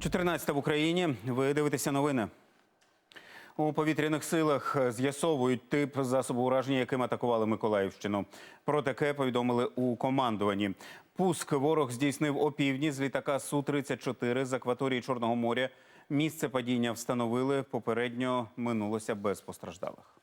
14 в Україні. Ви дивитеся новини. У повітряних силах з'ясовують тип засобу ураження, яким атакували Миколаївщину. Про таке повідомили у командуванні. Пуск ворог здійснив опівдні з літака Су-34 з акваторії Чорного моря. Місце падіння встановили. Попередньо минулося без постраждалих.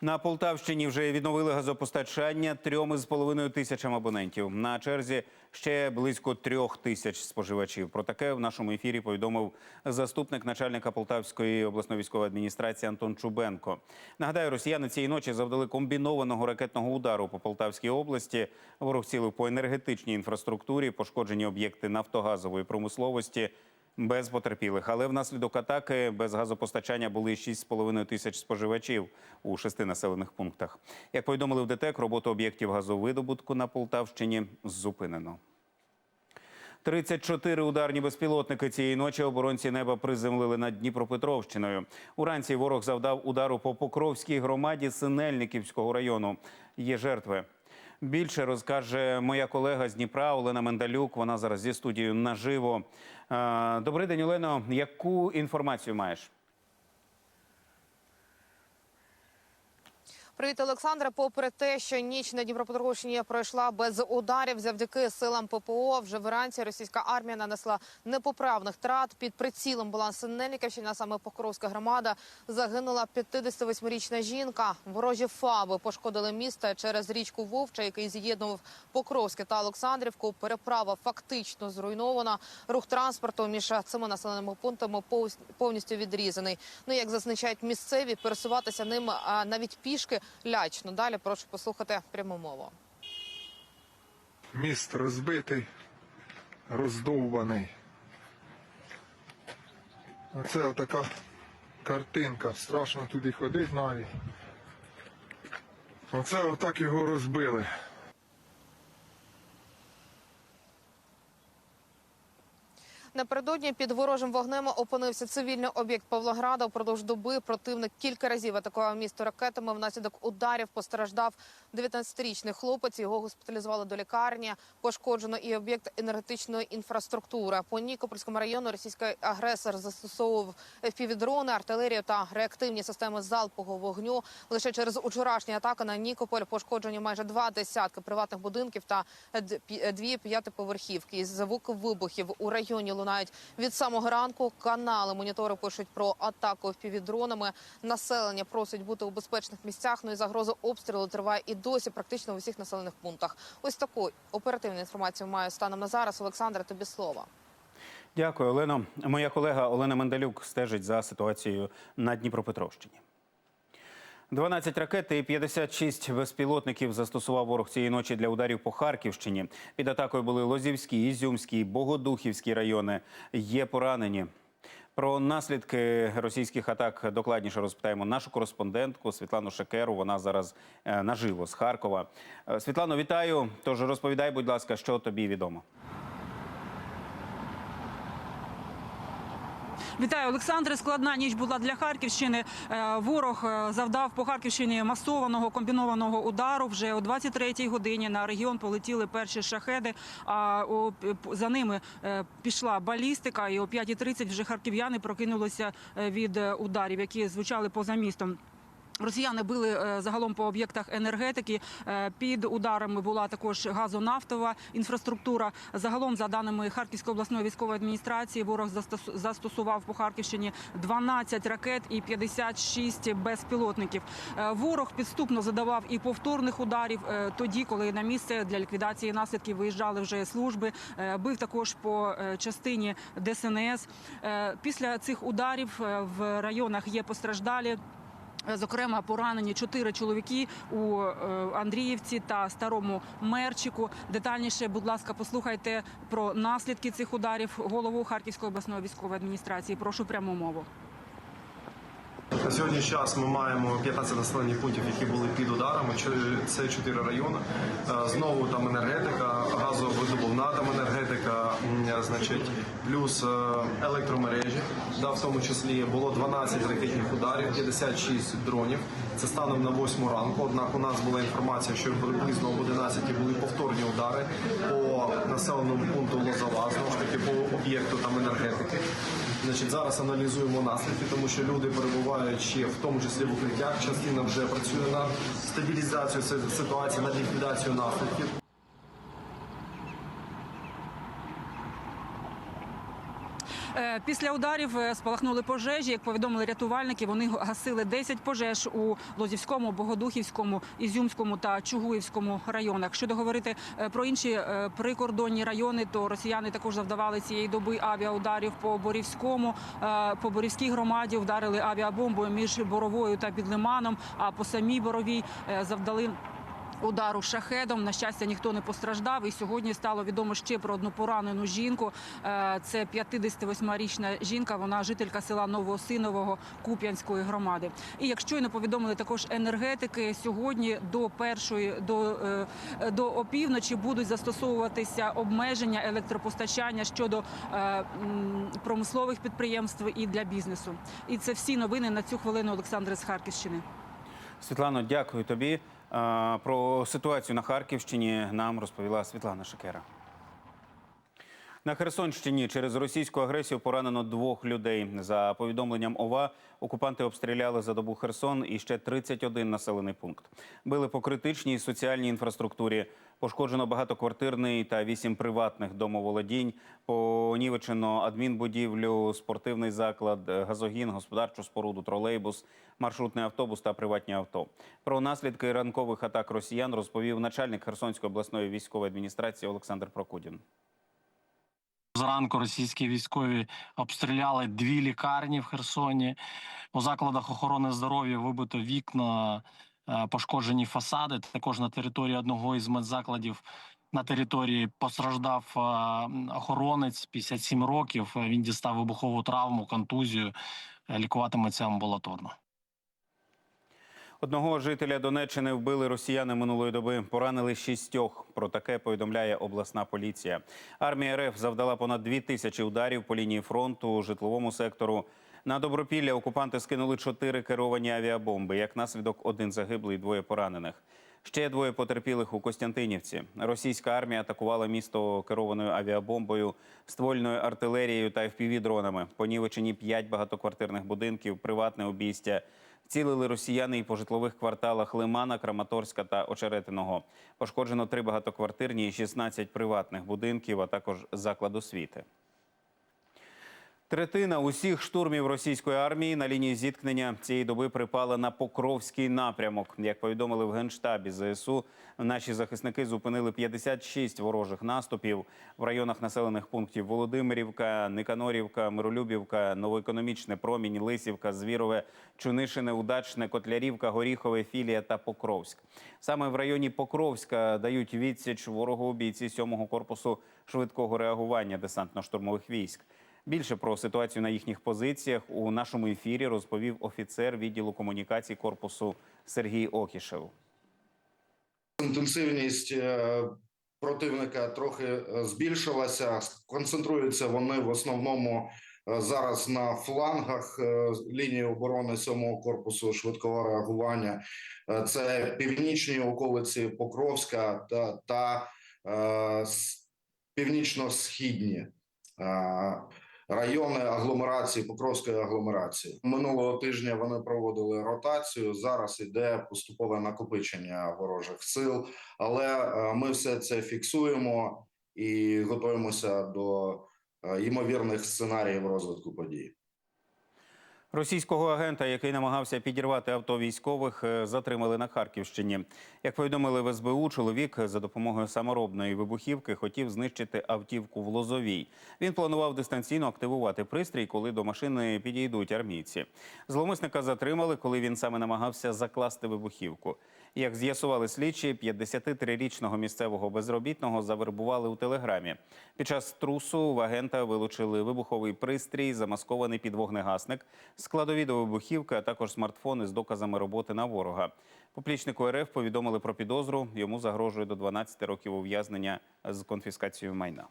На Полтавщині вже відновили газопостачання трьом із половиною тисячам абонентів. На черзі ще близько трьох тисяч споживачів. Про таке в нашому ефірі повідомив заступник начальника Полтавської обласної військової адміністрації Антон Чубенко. Нагадаю, росіяни цієї ночі завдали комбінованого ракетного удару по Полтавській області. Ворог цілив по енергетичній інфраструктурі, пошкоджені об'єкти нафтогазової промисловості. Без потерпілих, але внаслідок атаки без газопостачання були 6,5 тисяч споживачів у шести населених пунктах. Як повідомили в ДТЕК, роботу об'єктів газовидобутку на Полтавщині зупинено. 34 ударні безпілотники цієї ночі оборонці неба приземлили над Дніпропетровщиною. Уранці ворог завдав удару по Покровській громаді Синельниківського району. Є жертви. Більше розкаже моя колега з Дніпра Олена Мендалюк. Вона зараз зі студією наживо. Е, Добрий день, Олено. Яку інформацію маєш? Привіт, Олександре. Попри те, що ніч на Дніпропетровщині пройшла без ударів, завдяки силам ППО, вже вранці російська армія нанесла непоправних трат. Під прицілом була Синельниківщина, саме Покровська громада. Загинула 58-річна жінка. Ворожі фаби пошкодили місто через річку Вовча, який з'єднував Покровське та Олександрівку. Переправа фактично зруйнована. Рух транспорту між цими населеними пунктами повністю відрізаний. Ну як зазначають місцеві, пересуватися ним навіть пішки лячно. Далі прошу послухати пряму мову. Міст розбитий, роздовбаний. Оце отака картинка. Страшно туди ходити навіть. Оце отак його розбили. Напередодні під ворожим вогнем опинився цивільний об'єкт Павлограда. Упродовж доби противник кілька разів атакував місто ракетами. Внаслідок ударів постраждав 19-річний хлопець. Його госпіталізували до лікарні. Пошкоджено і об'єкт енергетичної інфраструктури. По Нікопольському району російський агресор застосовував FPV-дрони, артилерію та реактивні системи залпового вогню. Лише через учорашні атаки на Нікополь пошкоджені майже два десятки приватних будинків та дві п'ятиповерхівки. Із звуки вибухів у районі лунають від самого ранку. Канали монітори пишуть про атаку впівдронами. Населення просить бути у безпечних місцях. Ну і загроза обстрілу триває і досі практично в усіх населених пунктах. Ось таку оперативну інформацію маю станом на зараз. Олександра, тобі слово. Дякую, Олено. Моя колега Олена Мендалюк стежить за ситуацією на Дніпропетровщині. 12 ракет і 56 безпілотників застосував ворог цієї ночі для ударів по Харківщині. Під атакою були Лозівський, Ізюмський, Богодухівський райони. Є поранені. Про наслідки російських атак докладніше розпитаємо нашу кореспондентку Світлану Шекеру. Вона зараз е, наживо з Харкова. Е, Світлано, вітаю. Тож розповідай, будь ласка, що тобі відомо. Вітаю, Олександре. Складна ніч була для Харківщини. Е, Ворог е, завдав по Харківщині масованого комбінованого удару. Вже о 23-й годині на регіон полетіли перші шахеди. А за ними е, пішла балістика. І о 5.30 вже харків'яни прокинулися від ударів, які звучали поза містом. Росіяни били е, загалом по об'єктах енергетики. Е, Під ударами була також газонафтова інфраструктура. Загалом, за даними Харківської обласної військової адміністрації, ворог застос- застосував по Харківщині 12 ракет і 56 безпілотників. Е, Ворог підступно задавав і повторних ударів тоді, коли на місце для ліквідації наслідків виїжджали вже служби. Бив також по частині ДСНС. Після цих ударів в районах є постраждалі. Зокрема, поранені чотири чоловіки у е, Андріївці та старому Мерчику. Детальніше, будь ласка, послухайте про наслідки цих ударів голову Харківської обласної військової адміністрації. Прошу пряму мову. На сьогодні час ми маємо 15 населених пунктів, які були під ударами. Це 4 райони. Е, Знову там енергетика, газовидобувна там енергетика, значить, плюс е, електромережі. Да, в тому числі було 12 ракетних ударів, 56 дронів. Це станом на 8 ранку. Однак у нас була інформація, що приблизно об 11 були повторні удари по населеному пункту Лозова, знову ж таки по об'єкту там енергетики. Значить, зараз аналізуємо наслідки, тому що люди перебувають ще в тому числі в укриттях. Частина вже працює над стабілізацією ситуації, над ліквідацією наслідків. Після ударів е, спалахнули пожежі. Як повідомили рятувальники, вони гасили 10 пожеж у Лозівському, Богодухівському, Ізюмському та Чугуївському районах. Щодо говорити е, про інші е, прикордонні райони, то росіяни також завдавали цієї доби авіаударів по Борівському, по Борівській громаді вдарили авіабомбою між Боровою та Підлиманом. А по самій Боровій завдали. Удару шахедом на щастя ніхто не постраждав. І сьогодні стало відомо ще про одну поранену жінку. Е, Це 58-річна жінка. Вона жителька села Новоосинового Куп'янської громади. І як щойно повідомили також енергетики, сьогодні до першої до, е, до опівночі будуть застосовуватися обмеження електропостачання щодо е, промислових підприємств і для бізнесу. І це всі новини на цю хвилину. Олександр з Харківщини. Світлано, дякую тобі. Про ситуацію на Харківщині нам розповіла Світлана Шикера. На Херсонщині через російську агресію поранено двох людей. За повідомленням ОВА, окупанти обстріляли за добу Херсон і ще 31 населений пункт. Били по критичній соціальній інфраструктурі. Пошкоджено багатоквартирний та вісім приватних домоволодінь. Понівечено адмінбудівлю, спортивний заклад, газогін, господарчу споруду, тролейбус, маршрутний автобус та приватні авто. Про наслідки ранкових атак росіян розповів начальник Херсонської обласної військової адміністрації Олександр Прокудін. Зранку російські військові обстріляли дві лікарні в Херсоні. У закладах охорони здоров'я вибито вікна, пошкоджені фасади. Також на території одного із медзакладів на території постраждав е, охоронець 57 років. Е, Він дістав вибухову травму, контузію. Е, Лікуватиметься амбулаторно. Одного жителя Донеччини вбили росіяни минулої доби. Поранили шістьох. Про таке повідомляє обласна поліція. Армія РФ завдала понад дві тисячі ударів по лінії фронту, житловому сектору. На Добропілля окупанти скинули чотири керовані авіабомби. Як наслідок, один загиблий, двоє поранених. Ще двоє потерпілих у Костянтинівці. Російська армія атакувала місто керованою авіабомбою, ствольною артилерією та FPV-дронами. Понівечені п'ять багатоквартирних будинків, приватне обійстя. Цілили росіяни і по житлових кварталах Лимана, Краматорська та Очеретиного. Пошкоджено три багатоквартирні і 16 приватних будинків, а також заклад освіти. Третина усіх штурмів російської армії на лінії зіткнення цієї доби припала на Покровський напрямок. Як повідомили в генштабі ЗСУ, наші захисники зупинили 56 ворожих наступів в районах населених пунктів Володимирівка, Никанорівка, Миролюбівка, Новоекономічне, Промінь, Лисівка, Звірове, Чунишине, Удачне, Котлярівка, Горіхове, Філія та Покровськ. Саме в районі Покровська дають відсіч ворогу бійці 7-го корпусу швидкого реагування десантно-штурмових військ. Більше про ситуацію на їхніх позиціях у нашому ефірі розповів офіцер відділу комунікацій корпусу Сергій Окішев. Інтенсивність е, противника трохи е, збільшилася. Концентруються вони в основному е, зараз на флангах лінії оборони 7-го корпусу швидкого реагування. Це північні околиці Покровська та, та е, північно-східні. Райони агломерації Покровської агломерації минулого тижня вони проводили ротацію. Зараз іде поступове накопичення ворожих сил, але е, ми все це фіксуємо і готуємося до е, ймовірних сценаріїв розвитку подій. Російського агента, який намагався підірвати авто військових, е, затримали на Харківщині. Як повідомили в СБУ, чоловік за допомогою саморобної вибухівки хотів знищити автівку в Лозовій. Він планував дистанційно активувати пристрій, коли до машини підійдуть армійці. Зловмисника затримали, коли він саме намагався закласти вибухівку. Як з'ясували слідчі, 53-річного місцевого безробітного завербували у телеграмі. Під час трусу в агента вилучили вибуховий пристрій, замаскований під вогнегасник, складові до вибухівки, а також смартфони з доказами роботи на ворога. Поплічнику РФ повідомили про підозру. Йому загрожує до 12 років ув'язнення з конфіскацією майна.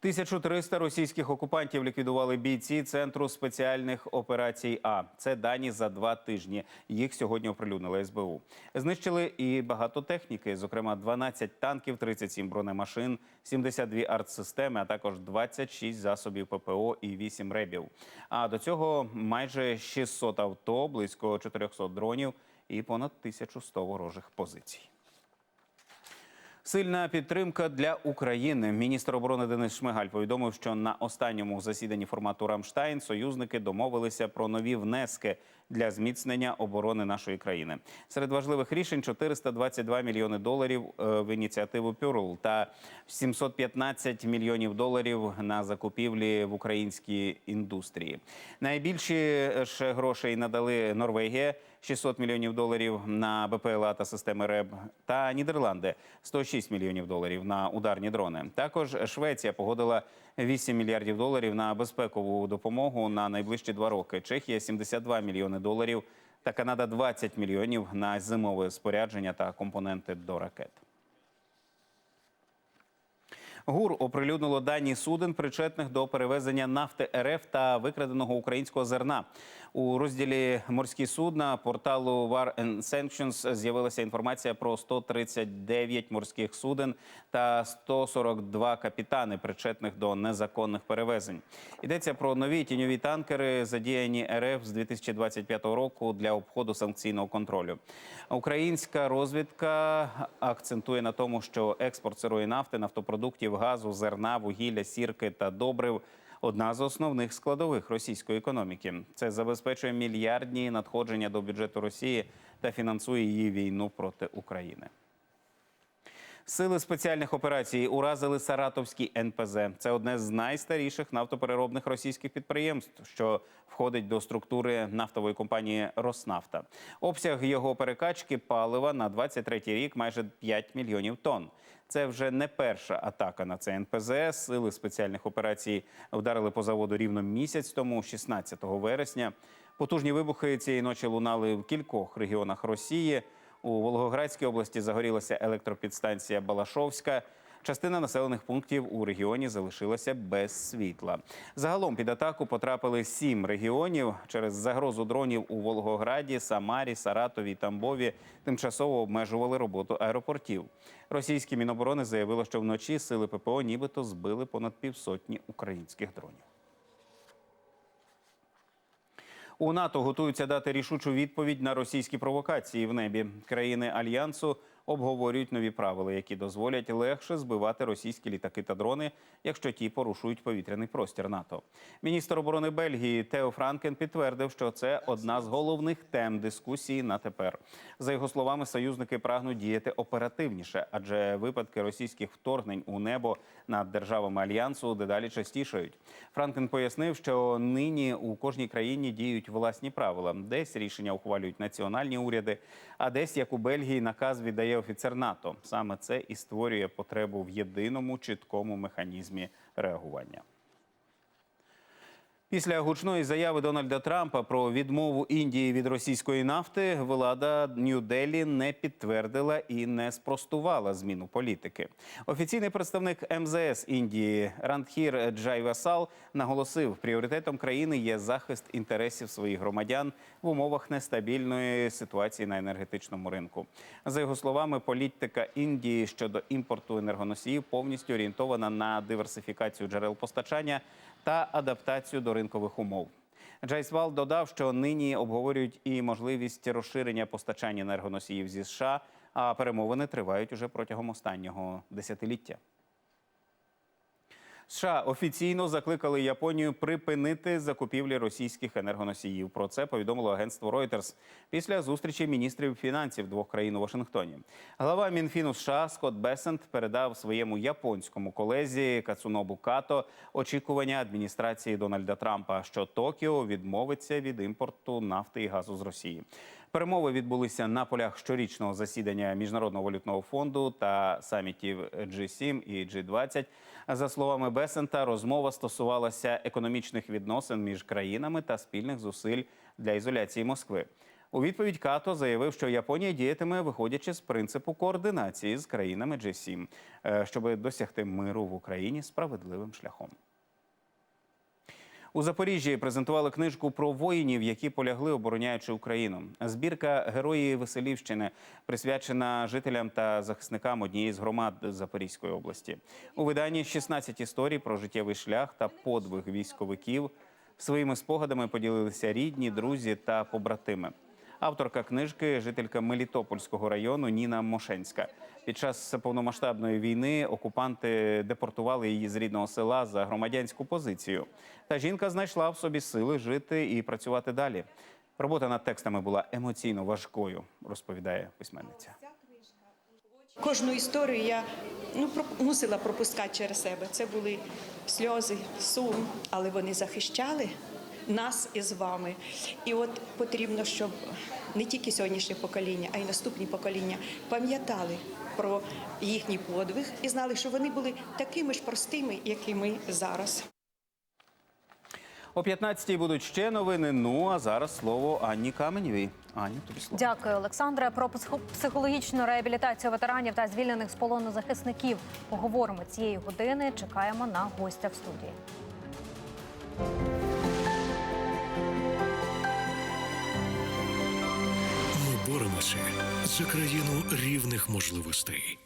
1300 російських окупантів ліквідували бійці центру спеціальних операцій. А це дані за два тижні. Їх сьогодні оприлюднили СБУ. Знищили і багато техніки, зокрема 12 танків, 37 бронемашин, 72 артсистеми, а також 26 засобів ППО і 8 ребів. А до цього майже 600 авто, близько 400 дронів і понад 1100 ворожих позицій. Сильна підтримка для України. Міністр оборони Денис Шмигаль повідомив, що на останньому засіданні формату Рамштайн союзники домовилися про нові внески для зміцнення оборони нашої країни. Серед важливих рішень 422 мільйони доларів е, в ініціативу Пюрл та 715 мільйонів доларів на закупівлі в українській індустрії. Найбільші ж грошей надали Норвегія. 600 мільйонів доларів на БПЛА та системи РЕБ та Нідерланди 106 мільйонів доларів на ударні дрони. Також Швеція погодила 8 мільярдів доларів на безпекову допомогу на найближчі два роки. Чехія 72 мільйони доларів та Канада 20 мільйонів на зимове спорядження та компоненти до ракет. ГУР оприлюднило дані суден, причетних до перевезення нафти РФ та викраденого українського зерна. У розділі морські судна порталу War and Sanctions з'явилася інформація про 139 морських суден та 142 капітани, причетних до незаконних перевезень. Йдеться про нові тіньові танкери, задіяні РФ з 2025 року для обходу санкційного контролю. Українська розвідка акцентує на тому, що експорт сирої нафти, нафтопродуктів, газу, зерна, вугілля, сірки та добрив одна з основних складових російської економіки. Це забезпечує мільярдні надходження до бюджету Росії та фінансує її війну проти України. Сили спеціальних операцій уразили Саратовський НПЗ. Це одне з найстаріших нафтопереробних російських підприємств, що входить до структури нафтової компанії Роснафта. Обсяг його перекачки палива на 23-й рік майже 5 мільйонів тонн. Це вже не перша атака на це НПЗ. Сили спеціальних операцій вдарили по заводу рівно місяць тому, 16 вересня. Потужні вибухи цієї ночі лунали в кількох регіонах Росії. У Волгоградській області загорілася електропідстанція Балашовська. Частина населених пунктів у регіоні залишилася без світла. Загалом під атаку потрапили сім регіонів через загрозу дронів у Волгограді, Самарі, Саратові, Тамбові. Тимчасово обмежували роботу аеропортів. Російське міноборони заявило, що вночі сили ППО нібито збили понад півсотні українських дронів. У НАТО готуються дати рішучу відповідь на російські провокації в небі. Країни альянсу обговорюють нові правила, які дозволять легше збивати російські літаки та дрони, якщо ті порушують повітряний простір НАТО. Міністр оборони Бельгії Тео Франкен підтвердив, що це одна з головних тем дискусії на тепер. За його словами, союзники прагнуть діяти оперативніше, адже випадки російських вторгнень у небо над державами альянсу дедалі частішають. Франкен пояснив, що нині у кожній країні діють власні правила. Десь рішення ухвалюють національні уряди, а десь, як у Бельгії, наказ віддає офіцер НАТО. Саме це і створює потребу в єдиному чіткому механізмі реагування. Після гучної заяви Дональда Трампа про відмову Індії від російської нафти влада Нью-Делі не підтвердила і не спростувала зміну політики. Офіційний представник МЗС Індії Рандхір Джайвасал наголосив, пріоритетом країни є захист інтересів своїх громадян в умовах нестабільної ситуації на енергетичному ринку. За його словами, політика Індії щодо імпорту енергоносіїв повністю орієнтована на диверсифікацію джерел постачання та адаптацію до ринкових умов. Джайсвал додав, що нині обговорюють і можливість розширення постачання енергоносіїв зі США, а перемовини тривають уже протягом останнього десятиліття. США офіційно закликали Японію припинити закупівлі російських енергоносіїв. Про це повідомило агентство Reuters після зустрічі міністрів фінансів двох країн у Вашингтоні. Глава Мінфіну США Скотт Бесент передав своєму японському колезі Кацунобу Като очікування адміністрації Дональда Трампа, що Токіо відмовиться від імпорту нафти і газу з Росії. Перемови відбулися на полях щорічного засідання міжнародного валютного фонду та самітів G7 і G20. За словами Бесента, розмова стосувалася економічних відносин між країнами та спільних зусиль для ізоляції Москви. У відповідь НАТО заявив, що Японія діятиме виходячи з принципу координації з країнами G7, е, щоб досягти миру в Україні справедливим шляхом. У Запоріжжі презентували книжку про воїнів, які полягли, обороняючи Україну. Збірка Герої Веселівщини присвячена жителям та захисникам однієї з громад Запорізької області. У виданні 16 історій про життєвий шлях та подвиг військовиків. Своїми спогадами поділилися рідні, друзі та побратими. Авторка книжки жителька Мелітопольського району Ніна Мошенська. Під час повномасштабної війни окупанти депортували її з рідного села за громадянську позицію. Та жінка знайшла в собі сили жити і працювати далі. Робота над текстами була емоційно важкою, розповідає письменниця. Кожну історію я ну, мусила пропускати через себе. Це були сльози, сум, але вони захищали нас із вами. І от потрібно, щоб не тільки сьогоднішнє покоління, а й наступні покоління пам'ятали про їхній подвиг і знали, що вони були такими ж простими, як і ми зараз. О 15-й будуть ще новини. Ну а зараз слово Анні Каменєвій. Аню, тобі слово. Дякую, Олександре. Про психо- психологічну реабілітацію ветеранів та звільнених з полону захисників поговоримо цієї години. Чекаємо на гостя в студії. Ми боремося за країну рівних можливостей.